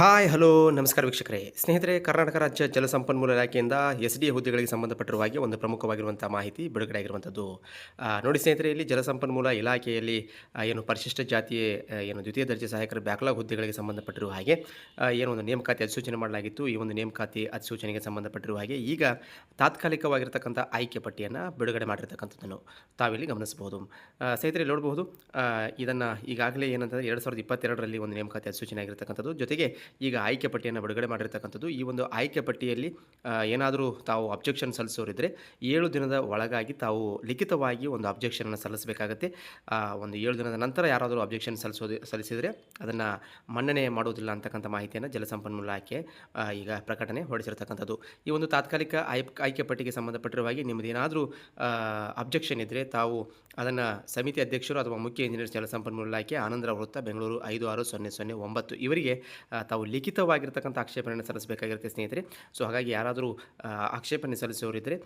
Hi, hello, ನಮಸ್ಕಾರ ವೀಕ್ಷಕರೇ. ಸ್ನೇಹಿತರೆ, ಕರ್ನಾಟಕ ರಾಜ್ಯ ಜಲಸಂಪನ್ಮೂಲ ಇಲಾಖೆಯಿಂದ ಎಸ್ ಡಿ ಹುದ್ದೆಗಳಿಗೆ ಸಂಬಂಧಪಟ್ಟಿರುವ ಹಾಗೆ ಒಂದು ಪ್ರಮುಖವಾಗಿರುವಂಥ ಮಾಹಿತಿ ಬಿಡುಗಡೆ ಆಗಿರುವಂಥದ್ದು ನೋಡಿ ಸ್ನೇಹಿತರೆ, ಇಲ್ಲಿ ಜಲಸಂಪನ್ಮೂಲ ಇಲಾಖೆಯಲ್ಲಿ ಏನು ಪರಿಶಿಷ್ಟ ಜಾತಿಯ ಏನು ದ್ವಿತೀಯ ದರ್ಜೆ ಸಹಾಯಕರ ಬ್ಯಾಕ್ಲಾಗ್ ಹುದ್ದೆಗಳಿಗೆ ಸಂಬಂಧಪಟ್ಟಿರುವ ಹಾಗೆ ಏನು ಒಂದು ನೇಮಕಾತಿ ಅಧಿಸೂಚನೆ ಮಾಡಲಾಗಿತ್ತು. ಈ ಒಂದು ನೇಮಕಾತಿ ಅಧಿಸೂಚನೆಗೆ ಸಂಬಂಧಪಟ್ಟಿರುವ ಹಾಗೆ ಈಗ ತಾತ್ಕಾಲಿಕವಾಗಿರ್ತಕ್ಕಂಥ ಆಯ್ಕೆ ಪಟ್ಟಿಯನ್ನು ಬಿಡುಗಡೆ ಮಾಡಿರ್ತಕ್ಕಂಥದ್ದನ್ನು ತಾವಿಲ್ಲಿ ಗಮನಿಸಬಹುದು. ಸ್ನೇಹಿತರೆ ನೋಡಬಹುದು ಇದನ್ನು ಈಗಾಗಲೇ ಏನಂತಂದರೆ ಎರಡು ಸಾವಿರದ ಇಪ್ಪತ್ತೆರಡರಲ್ಲಿ ಒಂದು ನೇಮಕಾತಿ ಅಧಿಸೂಚನೆ ಆಗಿರ್ತಕ್ಕಂಥದ್ದು. ಜೊತೆಗೆ ಈಗ ಆಯ್ಕೆ ಪಟ್ಟಿಯನ್ನು ಬಿಡುಗಡೆ ಮಾಡಿರ್ತಕ್ಕಂಥದ್ದು. ಈ ಒಂದು ಆಯ್ಕೆ ಪಟ್ಟಿಯಲ್ಲಿ ಏನಾದರೂ ತಾವು ಅಬ್ಜೆಕ್ಷನ್ ಸಲ್ಲಿಸೋರಿದ್ದರೆ ಏಳು ದಿನದ ಒಳಗಾಗಿ ತಾವು ಲಿಖಿತವಾಗಿ ಒಂದು ಅಬ್ಜೆಕ್ಷನನ್ನು ಸಲ್ಲಿಸಬೇಕಾಗತ್ತೆ. ಒಂದು ಏಳು ದಿನದ ನಂತರ ಯಾರಾದರೂ ಅಬ್ಜೆಕ್ಷನ್ ಸಲ್ಲಿಸೋದು ಸಲ್ಲಿಸಿದರೆ ಅದನ್ನು ಮನ್ನಣೆ ಮಾಡೋದಿಲ್ಲ ಅಂತಕ್ಕಂಥ ಮಾಹಿತಿಯನ್ನು ಜಲಸಂಪನ್ಮೂಲ ಇಲಾಖೆ ಈಗ ಪ್ರಕಟಣೆ ಹೊರಡಿಸಿರ್ತಕ್ಕಂಥದ್ದು. ಈ ಒಂದು ತಾತ್ಕಾಲಿಕ ಆಯ್ ಆಯ್ಕೆ ಪಟ್ಟಿಗೆ ಸಂಬಂಧಪಟ್ಟಿರುವಾಗಿ ನಿಮ್ಮದೇನಾದರೂ ಅಬ್ಜೆಕ್ಷನ್ ಇದ್ದರೆ ತಾವು ಅದನ್ನು ಸಮಿತಿ ಅಧ್ಯಕ್ಷರು ಅಥವಾ ಮುಖ್ಯ ಇಂಜಿನಿಯರ್ ಜಲಸಂಪನ್ಮೂಲ ಇಲಾಖೆ ಆನಂದರ ವೃತ್ತ ಬೆಂಗಳೂರು ಐದು ಆರು ಸೊನ್ನೆ ಸೊನ್ನೆ ಒಂಬತ್ತು ಇವರಿಗೆ ಆ, ತಾವು ಲಿಖಿತವಾಗಿರ್ತಕ್ಕಂಥ ಆಕ್ಷೇಪಣೆಯನ್ನು ಸಲ್ಲಿಸಬೇಕಾಗಿರುತ್ತೆ ಸ್ನೇಹಿತರೆ. ಸೊ ಹಾಗಾಗಿ ಯಾರಾದರೂ ಆಕ್ಷೇಪಣೆ ಸಲ್ಲಿಸೋರಿದ್ದರೆ